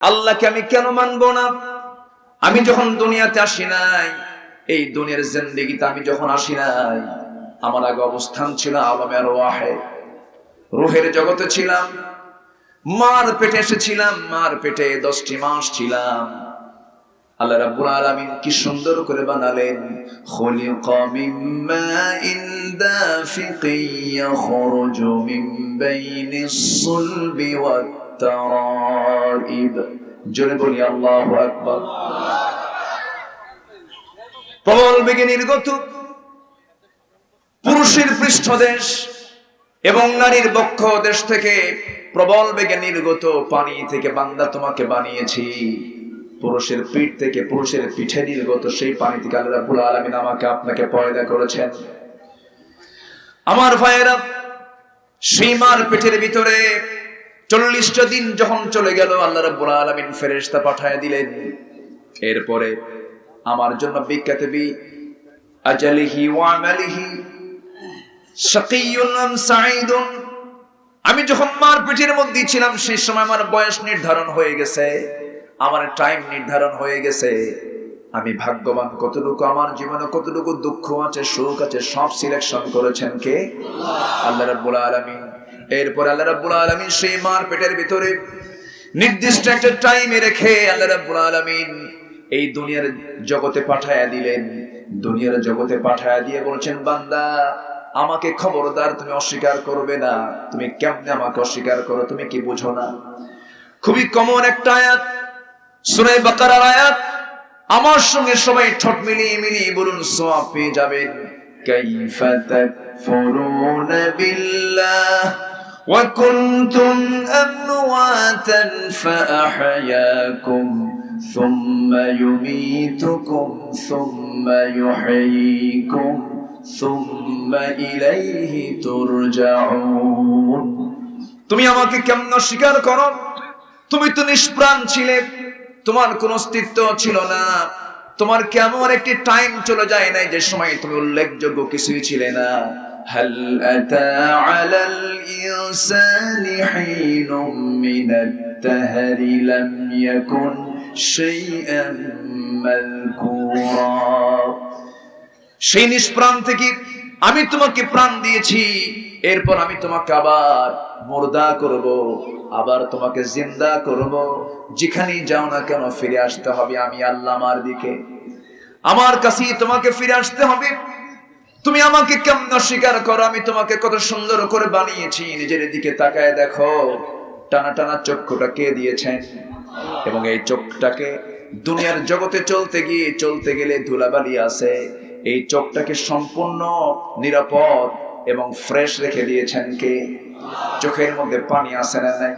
আল্লাহকে আমি কেন মানবো না? আমি যখন দুনিয়াতে আসি নাই, এই দুনিয়ার জিন্দেগিতে আমি যখন আসি নাই, আমার আগে অবস্থান ছিল আলমের ওয়াহে রুহের জগতে ছিলাম, মার পেটে এসেছিলাম, মার পেটে দশটি মাস ছিলাম। আল্লাহ রাব্বুল আলামিন কি সুন্দর করে বানালেন, খুলিকা মিন মাইন দাফিকিন ইয়াখরুজু মিন বাইনিস সুলবি ওয়াত তারাইব জোরে বলি, আল্লাহু আকবার। প্রবল বেগে নির্গত, পুরুষের পৃষ্ঠদেশ এবং নারীর বক্ষ দেশ থেকে প্রবল বেগে নির্গত, পানি থেকে বান্দা তোমাকে বানিয়েছি। পুরুষের পিঠ থেকে পুরুষের পিঠে নির্গত সেই পানি থেকে আল্লাহ রাব্বুল আলামিন আমাকে আপনাকে পয়দা করেছেন। আমার ভাইয়েরা সেই মার পেটের ভিতরে চল্লিশটা দিন যখন চলে গেল, আল্লাহ রাব্বুল আলামিন ফেরেশতা পাঠায় দিলেন। এরপরে আমার জন্য বিখ্যাত বি, আজালিহি ওয়া আমালিহি শাকিয়ুন আম যখন মার পেটের মধ্যে ছিলাম, সেই সময় আমার বয়স নির্ধারণ হয়ে গেছে। আমার টাইম নির্ধারণ হয়ে গেছে। আমি ভাগ্যবান কতটুকু, আমার জীবনে কতটুকু দুঃখ আছে, সুখ আছে, সব সিলেকশন করেছেন কে? আল্লাহ রাব্বুল আলামিন। এরপর আল্লাহ রাব্বুল আলামিন সেই মার পেটের ভিতরে নির্দিষ্ট একটা টাইমে রেখে আল্লাহ রাব্বুল আলামিন এই দুনিয়ার জগতে পাঠায়া দিলেন। দুনিয়ার জগতে পাঠায়া দিয়ে বলছেন, বান্দা, আমাকে খবরদার তুমি অস্বীকার করবে না। তুমি কেমনে আমাকে অস্বীকার করো? তুমি কি বুঝো না? খুবই কমন একটা আয়াত সুরাই বাকারার আয়াত। আমার সঙ্গে সবাই ঠোঁট মিলিয়ে মিলিয়ে বলুন সোয়াব পেয়ে যাবেন। কাইফা তাকফুরুন বিল্লাহ। وكنتم أمواتا فأحياكم ثم يميتكم ثم يحييكم ثم إليه ترجعون তুমি আমাকে কেমন স্বীকার করো তুমি তো নিষ্প্রাণ ছিলে তোমার কোন অস্তিত্ব ছিল না তোমার কেমন একটি টাইম চলে যায় নাই যে সময় তুমি উল্লেখযোগ্য কিছুই ছিলে না هل أتى على الإنسان حين من الدهر لم يكن شيئا مذكورا সেই নিষ্প্রাণ থেকে আমি তোমাকে প্রাণ দিয়েছি এরপর আমি তোমাকে আবার মুর্দা করব আবার তোমাকে জিন্দা করব যেখানেই যাও না কেন ফিরে আসতে হবে আমি আল্লাহ আমার দিকে আমার কাছেই তোমাকে ফিরে আসতে হবে তুমি আমাকে কেমন স্বীকার করো? আমি তোমাকে কত সুন্দর করে বানিয়েছি। নিজের দিকে তাকায় দেখো, টানা টানা চক্ষুটা কে দিয়েছেন? এবং এই চোখটাকে দুনিয়ার জগতে চলতে গিয়ে, চলতে গেলে ধুলাবালি আছে। এই চোখটাকে সম্পূর্ণ নিরাপদ এবং ফ্রেশ রেখে দিয়েছেন কে? চোখের মধ্যে পানি আছে না নাই?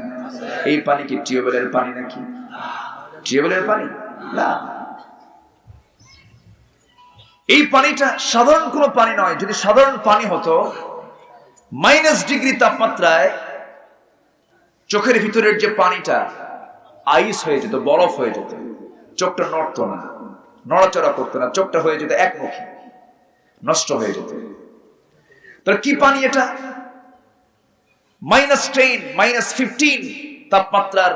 এই পানি কি টিউবওয়েলের পানি নাকি? টিউবওয়েলের পানি? না। এই পানিটা সাধারণ কোনো পানি নয়। যদি সাধারণ পানি হতো মাইনাস ডিগ্রি তাপমাত্রায় চোখের ভিতরের যে পানিটা আইস হয়ে যেত, বরফ হয়ে যেত। চোখটা নড়তো না, নড়াচড়া করতো না, চোখটা হয়ে যেত একমুখী, নষ্ট হয়ে যেত। তাহলে কি পানি এটা? মাইনাস টেন মাইনাস ফিফটিন তাপমাত্রার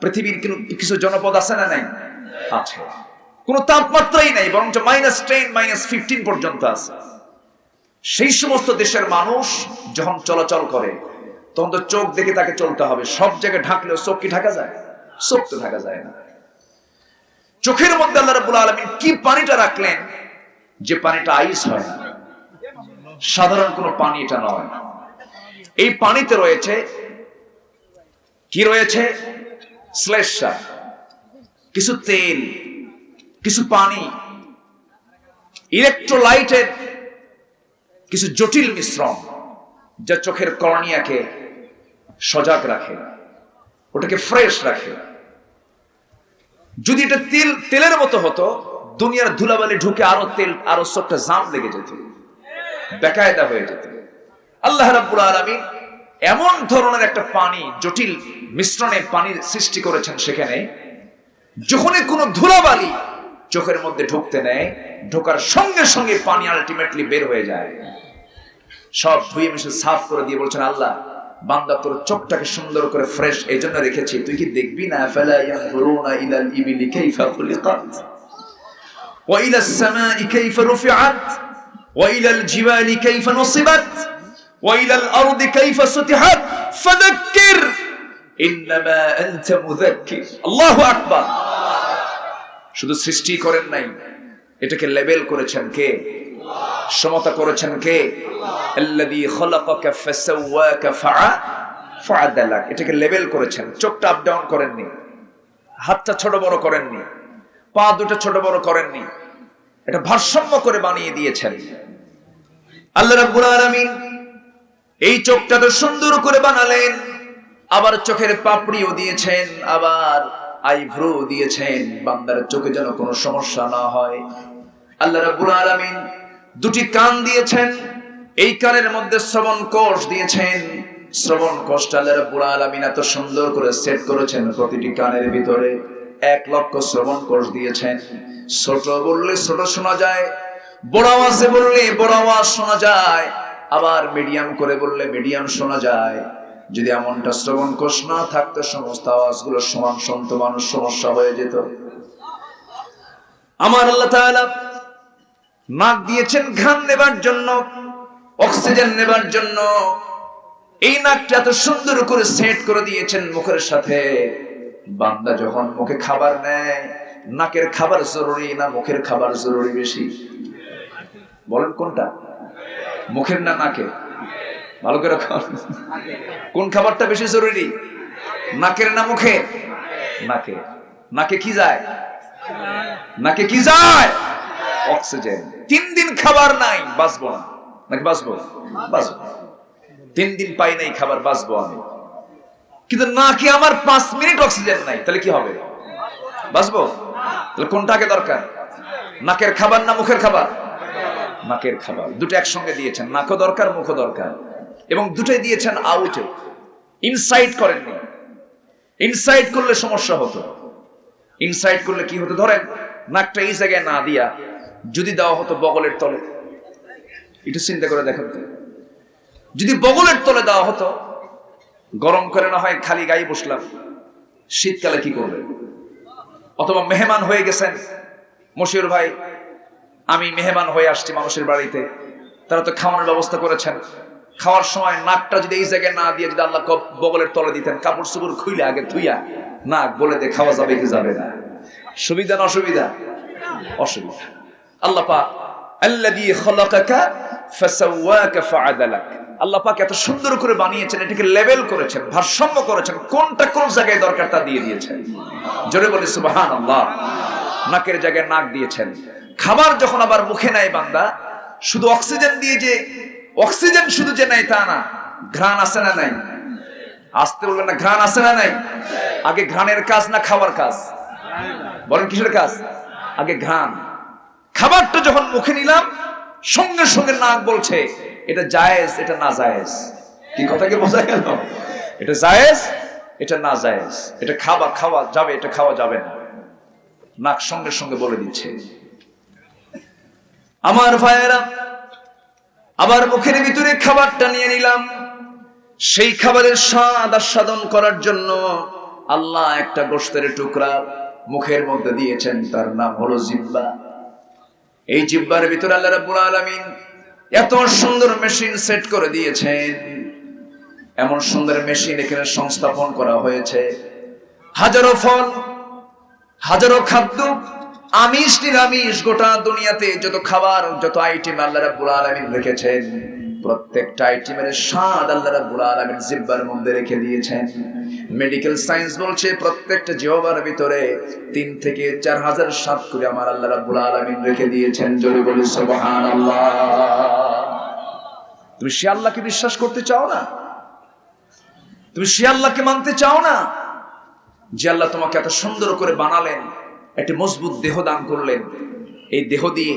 পৃথিবীর কিছু জনপদ আছে না নাই? আছে। কোনো তাপমাত্রাই নাই বরং মাইনাস টেন মাইনাস ফিফটিন পর্যন্ত আছে। সেই সমস্ত দেশের মানুষ যখন চলাচল করে, তখন তো চোখ দেখে তাকে চলতে হবে। সব জায়গায় ঢাকলেও চোখ কি ঢাকা যায়? চোখ তো ঢাকা যায় না। চোখের মধ্যে আল্লাহ রাব্বুল আলামিন কি পানিটা রাখলেন? যে পানিটা আইস হয় না। সাধারণ কোনো পানি এটা নয়। এই পানিতে রয়েছে, কি রয়েছে? শ্লেষা কিছু তেল। কিছু পানি ইলেকট্রোলাইটের কিছু জটিল মিশ্রণ যা চোখের কর্নিয়াকে সজাগ রাখে, ওটাকে ফ্রেশ রাখে। যদি এটা তেল, তেলের মতো হতো, দুনিয়ার ধুলাবালি ঢুকে আরও তেল, আরও চোখটা জাম লেগে যেত, বেকায়দা হয়ে যেত। আল্লাহ রাব্বুল আলামিন এমন ধরনের একটা পানি, জটিল মিশ্রণে পানির সৃষ্টি করেছেন সেখানে, যখনই কোনো ধুলাবালি চোখের মধ্যে ঢুকতে নেয়, ঢোকার সঙ্গে সঙ্গে পানি আলটিমেটলি বের হয়ে যায়। সব ধুয়ে মিশে সাফ করে দিয়ে বলছেন, আল্লাহ, বান্দা তোর চোখটাকে সুন্দর করে ফ্রেশ এই জন্য রেখেছি। তুই কি দেখবি না? কাইফা আল্লাহু আকবার! শুধু সৃষ্টি করেন নাই, এটাকে লেবেল করেছেন কে? সমতা করেছেন কে? এটাকে লেবেল করেছেন। চোখটা আপ ডাউন করেননি, হাতটা ছোট বড় করেননি, পা দুটো ছোট বড় করেননি, এটা ভারসাম্য করে বানিয়ে দিয়েছেন। আল্লাহ রাব্বুল আলামিন এই চোখটা তো সুন্দর করে বানালেন, আবার চোখের পাপড়িও দিয়েছেন, আবার আইভ্রু দিয়েছেন, বান্দার চোখে যেন কোনো সমস্যা না হয়। আল্লাহ রাব্বুল আলামিন দুটি কান দিয়েছেন, এই কানের মধ্যে শ্রবণ কোষ দিয়েছেন। শ্রবণ কোষটা আল্লাহ রাব্বুল আলামিন এত সুন্দর করে সেট করেছেন প্রতিটি কানের ভিতরে। এক লক্ষ শ্রবণ কোষ দিয়েছেন। ছোট বললে ছোট শোনা যায়, বড় আওয়াজে বললে বড় আওয়াজ শোনা যায়, আবার মিডিয়াম করে বললে মিডিয়াম শোনা যায়। যদি এমনটা শ্রবণ কোষ না, থাকতো সমস্ত আওয়াজগুলো সমান শুনত মানুষ সমস্যা হয়ে যেত। আমার আল্লাহ তাআলা নাক দিয়েছেন ঘাম নেবার জন্য, অক্সিজেন নেবার জন্য। এই নাকটা এত সুন্দর করে সেট করে দিয়েছেন মুখের সাথে। বান্দা যখন মুখে খাবার নেয়, নাকের খাবার জরুরি না মুখের খাবার জরুরি বেশি? বলেন কোনটা? মুখের না নাকে ভালো করে খান কোন খাবারটা বেশি জরুরি? নাকের না মুখে? নাকে। নাকে কি যায়? নাকে কি যায়? অক্সিজেন। তিন দিন খাবার নাই, বাঁচবো না। নাকি বাঁচবো? বাঁচবো। তিন দিন পাই নাই খাবার, বাঁচবো আমি। কিন্তু নাকি আমার পাঁচ মিনিট অক্সিজেন নাই, তাহলে কি হবে? বাঁচবো? তাহলে কোনটাকে দরকার? নাকের খাবার না মুখের খাবার? নাকের খাবার। দুটো একসঙ্গে দিয়েছেন। নাকও দরকার, মুখও দরকার। এবং দুটোই দিয়েছেন আউটে ইনসাইড করেননি ইনসাইড করলে সমস্যা হতো। ইনসাইড করলে কি হতো? ধরেন, নাকটা এই জায়গায় না দিয়া যদি দেওয়া হতো বগলের তলে। একটু চিন্তা করে দেখেন যদি বগলের তলে দেওয়া হতো, গরম করে না হয় খালি গায়ে বসলাম, শীতকালে কি করবে অথবা মেহমান হয়ে গেছেন, মশিউর ভাই, আমি মেহমান হয়ে আসছি মানুষের বাড়িতে, তারা তো খাওয়ানোর ব্যবস্থা করেছেন। খাওয়ার সময় নাকটা যদি এই জায়গায় না দিয়ে যদি আল্লাহ বগলের তলে দিতেন, কাপড় চুপড় খুইলে আগে ধুইয়া নাক বলে দে, খাওয়া যাবে কি যাবে না। সুবিধা না অসুবিধা? অসুবিধা। আল্লাহ পাক, আল্লাযী খলাকাকা ফাসাওয়াকা ফাআদালাক। আল্লাহ পাক এত সুন্দর করে বানিয়েছেন, এটাকে লেভেল করেছেন, ভারসাম্য করেছেন, কোনটা কোন জায়গায় দরকার তা দিয়ে দিয়েছেন। জোরে বলি, সুবহানাল্লাহ। নাকের জায়গায় নাক দিয়েছেন। খাবার যখন আবার মুখে নেয় বান্দা, শুধু অক্সিজেন দিয়ে যে অক্সিজেন শুধু যে নেয় তা না, ঘ্রাণ আছে না নাই? আসতে বলবেন না, ঘ্রাণ আছে না নাই? আগে ঘ্রাণের কাজ না খাবার কাজ? বলেন কিসের কাজ? আগে ঘ্রাণ। খাবারটা যখন মুখে নিলাম, সঙ্গে সঙ্গে নাক বলছে, এটা জায়েজ, এটা না জায়েজ। কি কথা কি বোঝা গেল? এটা জায়েজ, এটা না জায়েজ। এটা খাবার খাওয়া যাবে, এটা খাওয়া যাবে না। নাক সঙ্গে সঙ্গে বলে দিচ্ছে। আমার ভাইয়েরা আবার মুখের ভিতরে খাবারটা নিয়ে নিলাম। সেই খাবারের স্বাদ আস্বাদন করার জন্য আল্লাহ একটা গোস্তের টুকরা মুখের মধ্যে দিয়েছেন, তার নাম হলো জিব্বা। এই জিব্বার ভিতরে আল্লাহ রাব্বুল আলামিন এত সুন্দর মেশিন সেট করে দিয়েছেন। এমন সুন্দর মেশিন এখানে সংস্থাপন করা হয়েছে। হাজারো ফল, হাজারো খাদ্য আমিষ নিরামিষ গোটা দুনিয়াতে যত খাবার, যত আইটেম আল্লাহ রাব্বুল আলামিন রেখেছেন, প্রত্যেকটা আইটেমের স্বাদ আল্লাহ রাব্বুল আলামিন জিব্বার মধ্যে রেখে দিয়েছেন। মেডিকেল সায়েন্স বলছে, প্রত্যেকটা জিহ্বার ভিতরে তিন থেকে চার হাজার স্বাদ করে আমার আল্লাহ রাব্বুল আলামিন রেখে দিয়েছেন। জোরে বলি সুবহানাল্লাহ। তুমি সে আল্লাহকে বিশ্বাস করতে চাও না? তুমি সে আল্লাহকে মানতে চাও না? যে আল্লাহ তোমাকে এত সুন্দর করে বানালেন একটি মজবুত দেহ দান করলেন। এই দেহ দিয়ে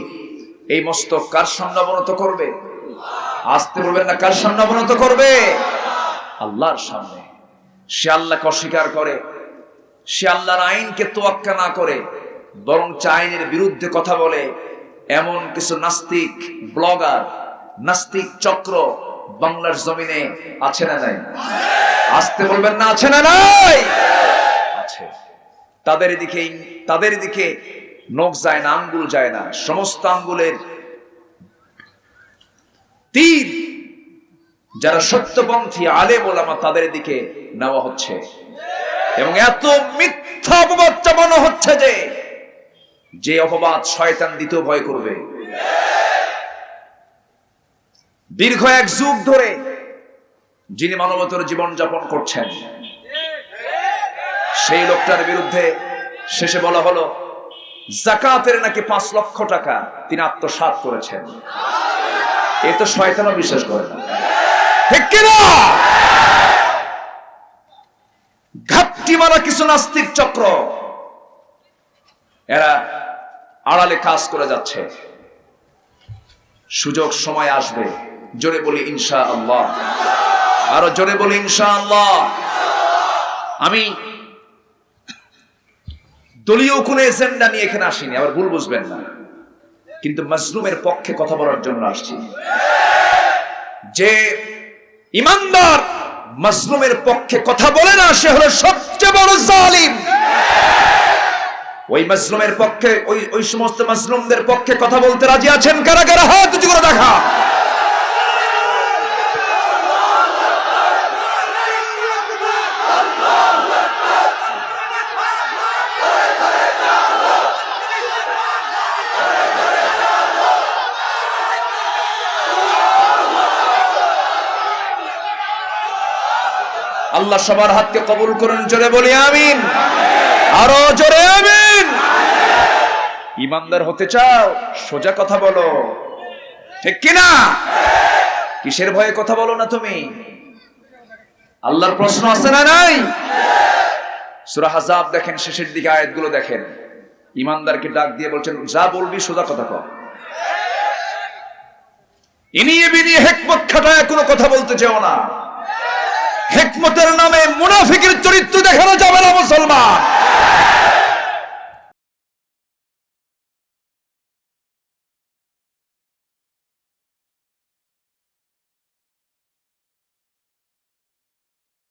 এই মস্তক কার সামনে করবে? আসতে বলবেন না, কার সামনে করবে? আল্লাহর সামনে। সে আল্লাহকে অস্বীকার করে, সে আল্লাহর আইনকে তোয়াক্কা না করে, বরং আইনের বিরুদ্ধে কথা বলে। এমন কিছু নাস্তিক ব্লগার, নাস্তিক চক্র বাংলার জমিনে আছে না নাই? আসতে বলবেন না, আছে না নাই? আছে। তাদের দিকে তাদের দিকে নখ যায় না, আঙ্গুল যায় না, সমস্ত আঙ্গুলের তীর যারা সত্যপন্থী, আলেম ওলামা তাদের দিকে নেওয়া হচ্ছে। এবং এত মিথ্যা অপবাদ চাপানো হচ্ছে যে যে অপবাদ শয়তান দিতেও ভয় করবে। দীর্ঘ এক যুগ ধরে যিনি মানবতর জীবন যাপন করছেন সেই লোকটার বিরুদ্ধে শেষে বলা হলো, জাকাতের নাকি পাঁচ লক্ষ টাকা তিনি আত্মসাৎ করেছেন। এ তো শয়তানও বিশ্বাস করে না। ঠিক কিনা? ঘাপটি মারা কিছু নাস্তিক চক্র। এরা আড়ালে কাজ করে যাচ্ছে। সুযোগ সময় আসবে। জোরে বলি ইনশা আল্লাহ আরও জোরে বলি ইনশা আল্লাহ আমি দলীয় কোন এজেন্ডা নিয়ে এখানে আসিনি, আবার ভুল বুঝবেন না। কিন্তু মজলুমের পক্ষে কথা বলার জন্য আসছি। যে ইমানদার মজলুমের পক্ষে কথা বলে না, সে হলো সবচেয়ে বড় জালিম। ওই মজলুমের পক্ষে, ওই ওই সমস্ত মজলুমদের পক্ষে কথা বলতে রাজি আছেন কারা? কারা? হাত উঁচু দেখা। আল্লাহ সবার হাতকে কবুল করুন, জোরে বলি আমিন। আরও জোরে আমিন। ইমানদার হতে চাও, সোজা কথা বলো। ঠিক কিনা? কিসের ভয়ে কথা বলো না তুমি? আল্লাহর প্রশ্ন আছে না নাই? সূরা হাজাব দেখেন, শেষের দিকে আয়াতগুলো দেখেন। ইমানদারকে ডাক দিয়ে বলছেন, যা বলবি সোজা কথা কর ইনিয়ে বিনিয়ে হেকমত খাটায় কোনো কথা বলতে চাও না। হেকমতের নামে মুনাফিকের চরিত্র দেখানো যাবে না মুসলমান।